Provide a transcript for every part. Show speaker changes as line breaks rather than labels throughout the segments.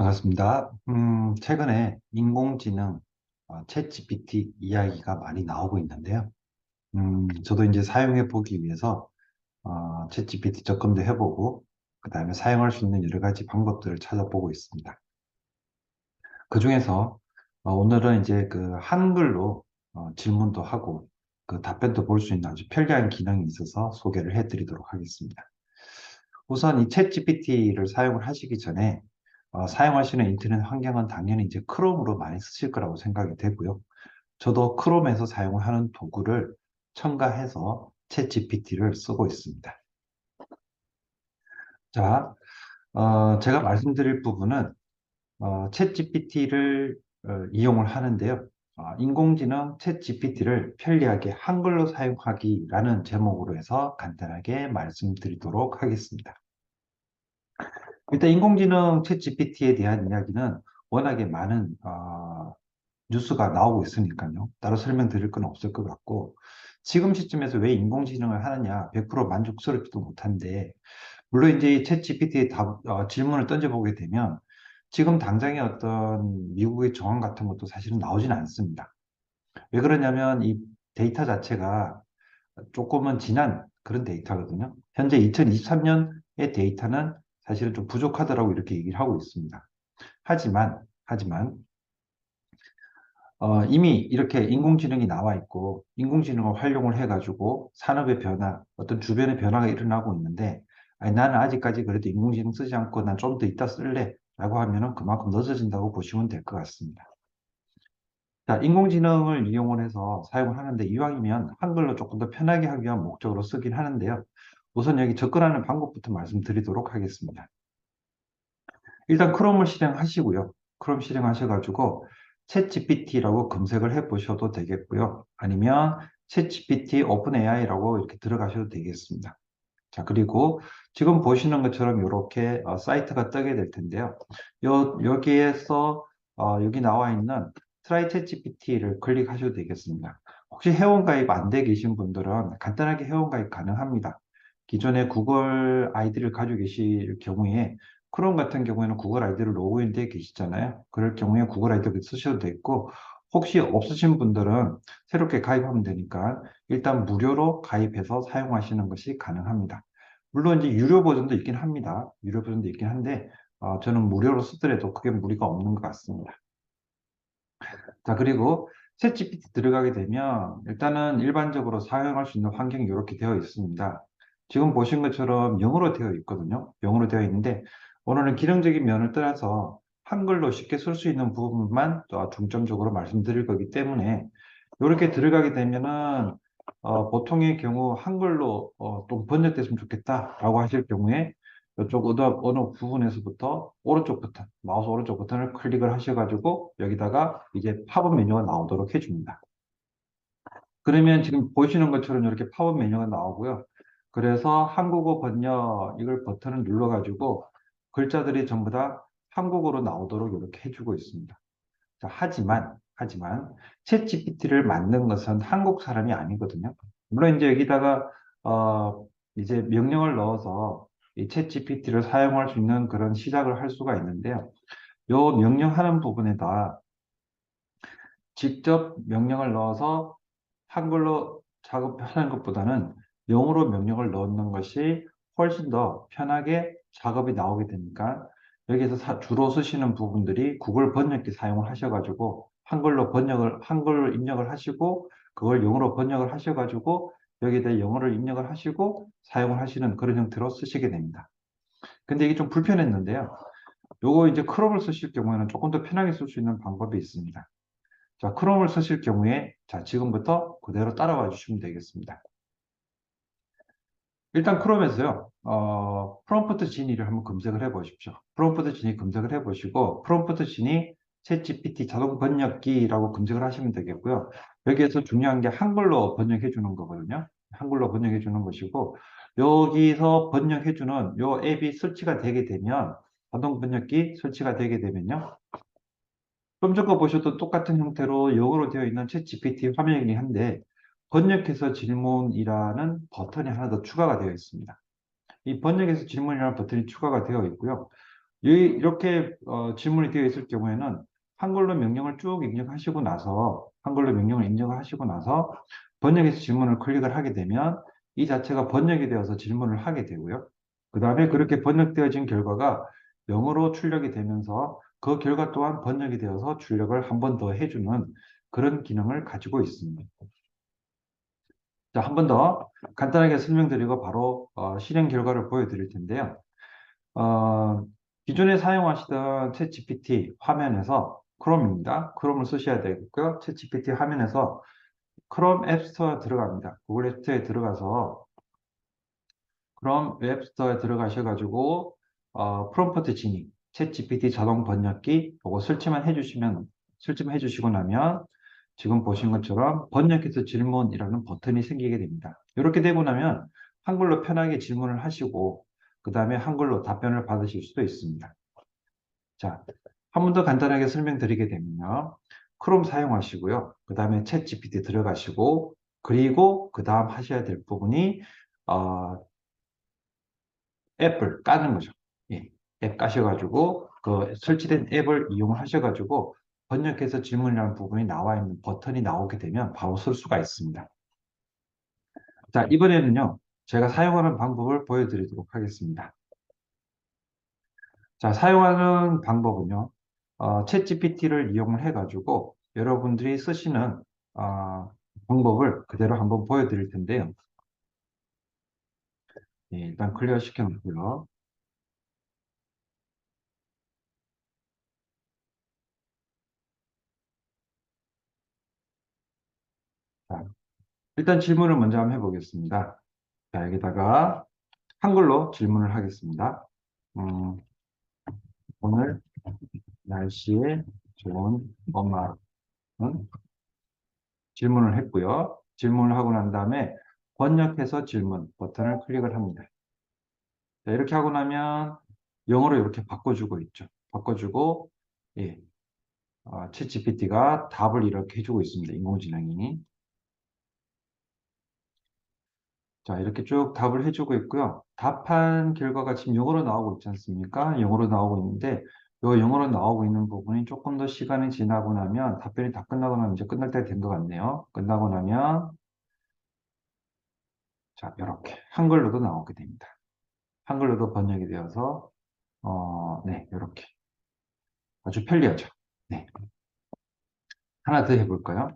반갑습니다. 음, 최근에 인공지능, 어, 챗GPT 이야기가 많이 나오고 있는데요. 음, 저도 이제 사용해 보기 위해서 어, 챗GPT 접근도 해보고, 그 다음에 사용할 수 있는 여러 가지 방법들을 찾아보고 있습니다. 그 중에서 어, 오늘은 이제 그 한글로 어, 질문도 하고, 그 답변도 볼 수 있는 아주 편리한 기능이 있어서 소개를 해드리도록 하겠습니다. 우선 이 챗GPT를 사용을 하시기 전에 어, 사용하시는 인터넷 환경은 당연히 이제 크롬으로 많이 쓰실 거라고 생각이 되고요. 저도 크롬에서 사용을 하는 도구를 첨가해서 챗GPT를 쓰고 있습니다. 자, 어, 제가 말씀드릴 부분은 어, 챗GPT를 어, 이용을 하는데요. 어, 인공지능 챗GPT를 편리하게 한글로 사용하기라는 제목으로 해서 간단하게 말씀드리도록 하겠습니다. 일단 인공지능 챗 GPT에 대한 이야기는 워낙에 많은 어, 뉴스가 나오고 있으니까요. 따로 설명드릴 건 없을 것 같고 지금 시점에서 왜 인공지능을 하느냐 100% 만족스럽지도 못한데 물론 이제 챗 GPT에 답, 어, 질문을 던져보게 되면 지금 당장의 어떤 미국의 정황 같은 것도 사실은 나오지는 않습니다. 왜 그러냐면 이 데이터 자체가 조금은 지난 그런 데이터거든요. 현재 2023년의 데이터는 사실은 좀 부족하다라고 이렇게 얘기를 하고 있습니다. 하지만, 하지만, 어, 이미 이렇게 인공지능이 나와 있고, 인공지능을 활용을 해가지고 산업의 변화, 어떤 주변의 변화가 일어나고 있는데, 아니, 나는 아직까지 그래도 인공지능 쓰지 않고 난 좀 더 이따 쓸래 라고 하면은 그만큼 늦어진다고 보시면 될 것 같습니다. 자, 인공지능을 이용을 해서 사용을 하는데 이왕이면 한글로 조금 더 편하게 하기 위한 목적으로 쓰긴 하는데요. 우선 여기 접근하는 방법부터 말씀드리도록 하겠습니다. 일단 크롬을 실행하시고요. 크롬 실행하셔가지고 챗GPT라고 검색을 해보셔도 되겠고요. 아니면 챗GPT 오픈AI라고 이렇게 들어가셔도 되겠습니다. 자, 그리고 지금 보시는 것처럼 이렇게 어, 사이트가 뜨게 될 텐데요. 요, 여기에서 어, 여기 나와 있는 트라이 챗GPT를 클릭하셔도 되겠습니다. 혹시 회원가입 안 돼 계신 분들은 간단하게 회원가입 가능합니다. 기존에 구글 아이디를 가지고 계실 경우에 크롬 같은 경우에는 구글 아이디를 로그인 되어 계시잖아요. 그럴 경우에 구글 아이디를 쓰셔도 되고 혹시 없으신 분들은 새롭게 가입하면 되니까 일단 무료로 가입해서 사용하시는 것이 가능합니다. 물론 이제 유료 버전도 있긴 합니다. 유료 버전도 있긴 한데 어, 저는 무료로 쓰더라도 크게 무리가 없는 것 같습니다. 자 그리고 챗 GPT 들어가게 되면 일단은 일반적으로 사용할 수 있는 환경이 이렇게 되어 있습니다. 지금 보신 것처럼 영어로 되어 있거든요. 영어로 되어 있는데 오늘은 기능적인 면을 떠나서 한글로 쉽게 쓸 수 있는 부분만 중점적으로 말씀드릴 거기 때문에 이렇게 들어가게 되면은 어, 보통의 경우 한글로 어, 좀 번역됐으면 좋겠다라고 하실 경우에 이쪽 어느, 어느 부분에서부터 오른쪽 버튼, 마우스 오른쪽 버튼을 클릭을 하셔가지고 여기다가 이제 팝업 메뉴가 나오도록 해줍니다. 그러면 지금 보시는 것처럼 이렇게 팝업 메뉴가 나오고요. 그래서 한국어 번역 이걸 버튼을 눌러가지고 글자들이 전부 다 한국어로 나오도록 이렇게 해주고 있습니다. 자, 하지만 하지만 챗 GPT를 만든 것은 한국 사람이 아니거든요. 물론 이제 여기다가 어, 이제 명령을 넣어서 이챗 GPT를 사용할 수 있는 그런 시작을 할 수가 있는데요. 요 명령하는 부분에다 직접 명령을 넣어서 한글로 작업하는 것보다는 영어로 명령을 넣는 것이 훨씬 더 편하게 작업이 나오게 되니까 여기에서 주로 쓰시는 부분들이 구글 번역기 사용을 하셔가지고 한글로 번역을 한글로 입력을 하시고 그걸 영어로 번역을 하셔가지고 여기에다 영어를 입력을 하시고 사용을 하시는 그런 형태로 쓰시게 됩니다. 근데 이게 좀 불편했는데요. 요거 이제 크롬을 쓰실 경우에는 조금 더 편하게 쓸 수 있는 방법이 있습니다. 자, 크롬을 쓰실 경우에 자, 지금부터 그대로 따라와 주시면 되겠습니다. 일단 크롬에서요, 어, 프롬프트 진이를 한번 검색을 해 보십시오. 프롬프트 진이 검색을 해 보시고, 프롬프트 진이 챗GPT 자동 번역기라고 검색을 하시면 되겠고요. 여기에서 중요한 게 한글로 번역해 주는 거거든요. 한글로 번역해 주는 것이고, 여기서 번역해 주는 요 앱이 설치가 되게 되면, 자동 번역기 설치가 되게 되면요. 좀 전에 보셨던 똑같은 형태로 영어로 되어 있는 챗GPT 화면이긴 한데, 번역해서 질문이라는 버튼이 하나 더 추가가 되어 있습니다. 이 번역해서 질문이라는 버튼이 추가가 되어 있고요. 이- 이렇게 어, 질문이 되어 있을 경우에는 한글로 명령을 쭉 입력하시고 나서 한글로 명령을 입력하시고 나서 번역해서 질문을 클릭을 하게 되면 이 자체가 번역이 되어서 질문을 하게 되고요. 그 다음에 그렇게 번역되어진 결과가 영어로 출력이 되면서 그 결과 또한 번역이 되어서 출력을 한 번 더 해주는 그런 기능을 가지고 있습니다. 자, 한 번 더 간단하게 설명드리고 바로 어, 실행 결과를 보여드릴 텐데요. 어, 기존에 사용하시던 챗GPT 화면에서 크롬입니다. 크롬을 쓰셔야 되겠고요. 챗GPT 화면에서 크롬 앱스토어에 들어갑니다. 구글 앱스토어에 들어가서 크롬 웹스토어에 들어가셔가지고 어, 프롬프트 진입, 챗GPT 자동 번역기 이거 설치만 해주시면 설치만 해주시고 나면 지금 보신 것처럼 번역해서 질문이라는 버튼이 생기게 됩니다. 이렇게 되고 나면 한글로 편하게 질문을 하시고 그 다음에 한글로 답변을 받으실 수도 있습니다. 자, 한 번 더 간단하게 설명드리게 되면요. 크롬 사용하시고요. 그 다음에 챗 GPT 들어가시고 그리고 그 다음 하셔야 될 부분이 어, 앱을 까는 거죠. 예, 앱 까셔가지고 그 설치된 앱을 이용하셔가지고 번역해서 질문이라는 부분이 나와 있는 버튼이 나오게 되면 바로 쓸 수가 있습니다. 자, 이번에는요. 제가 사용하는 방법을 보여드리도록 하겠습니다. 자, 사용하는 방법은요. 어, 챗GPT를 이용을 해가지고 여러분들이 쓰시는 어, 방법을 그대로 한번 보여드릴 텐데요. 예, 일단 클리어 시켜놓고요. 자, 일단 질문을 먼저 한번 해보겠습니다. 자, 여기다가 한글로 질문을 하겠습니다. 음, 오늘 날씨에 좋은 엄마는 질문을 했고요. 질문을 하고 난 다음에 번역해서 질문 버튼을 클릭을 합니다. 자, 이렇게 하고 나면 영어로 이렇게 바꿔주고 있죠. 바꿔주고 예, 어, 챗GPT가 답을 이렇게 해주고 있습니다. 인공지능이. 자, 이렇게 쭉 답을 해주고 있고요. 답한 결과가 지금 영어로 나오고 있지 않습니까? 영어로 나오고 있는데, 이 영어로 나오고 있는 부분이 조금 더 시간이 지나고 나면, 답변이 다 끝나고 나면 이제 끝날 때된것 같네요. 끝나고 나면, 자, 이렇게 한글로도 나오게 됩니다. 한글로도 번역이 되어서, 어, 네, 이렇게. 아주 편리하죠. 네. 하나 더 해볼까요?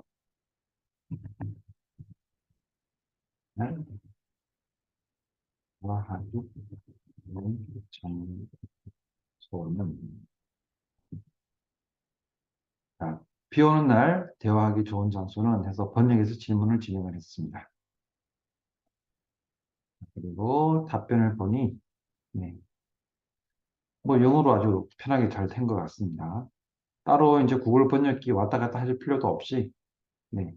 네. 하기 장소는 자, 비 오는 날 대화하기 좋은 장소는 해서 번역해서 질문을 진행을 했습니다. 그리고 답변을 보니 네. 뭐 영어로 아주 편하게 잘 된 것 같습니다. 따로 이제 구글 번역기 왔다 갔다 하실 필요도 없이 네.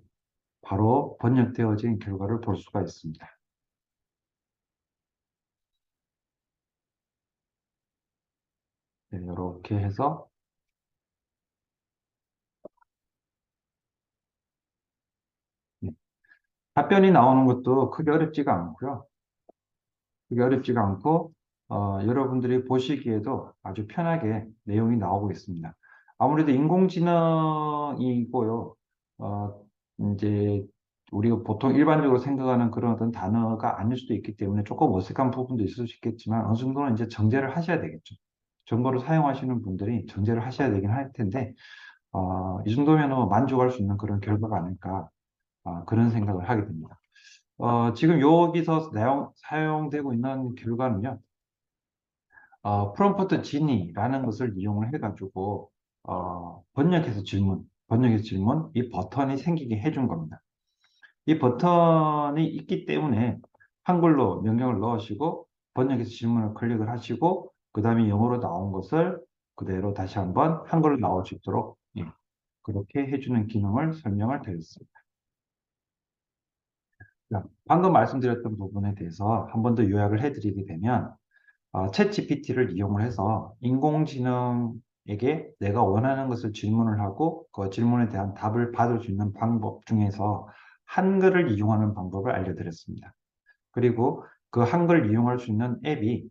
바로 번역되어진 결과를 볼 수가 있습니다. 네, 이렇게 해서 네. 답변이 나오는 것도 크게 어렵지가 않고요. 크게 어렵지가 않고 어, 여러분들이 보시기에도 아주 편하게 내용이 나오고 있습니다. 아무래도 인공지능이고요. 어, 이제 우리가 보통 일반적으로 생각하는 그런 어떤 단어가 아닐 수도 있기 때문에 조금 어색한 부분도 있을 수 있겠지만 어느 정도는 이제 정제를 하셔야 되겠죠. 정보를 사용하시는 분들이 정제를 하셔야 되긴 할 텐데 어, 이 정도면 만족할 수 있는 그런 결과가 아닐까 어, 그런 생각을 하게 됩니다. 어, 지금 여기서 내용, 사용되고 있는 결과는요. 어, 프롬프트 지니라는 것을 이용을 해가지고 어, 번역해서 질문, 번역해서 질문 이 버튼이 생기게 해준 겁니다. 이 버튼이 있기 때문에 한글로 명령을 넣으시고 번역해서 질문을 클릭을 하시고 그 다음에 영어로 나온 것을 그대로 다시 한번 한글로 나올 수 있도록 예, 그렇게 해주는 기능을 설명을 드렸습니다. 자, 방금 말씀드렸던 부분에 대해서 한 번 더 요약을 해드리게 되면 어, 챗 GPT를 이용을 해서 인공지능에게 내가 원하는 것을 질문을 하고 그 질문에 대한 답을 받을 수 있는 방법 중에서 한글을 이용하는 방법을 알려드렸습니다. 그리고 그 한글을 이용할 수 있는 앱이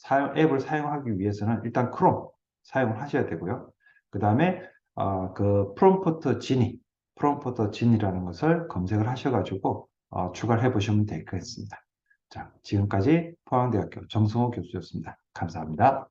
사용, 앱을 사용하기 위해서는 일단 크롬 사용을 하셔야 되고요. 그 다음에 어, 그 프롬프트 진이 프롬프트 진이라는 것을 검색을 하셔가지고 어, 추가를 해보시면 되겠습니다. 자, 지금까지 포항대학교 정승호 교수였습니다. 감사합니다.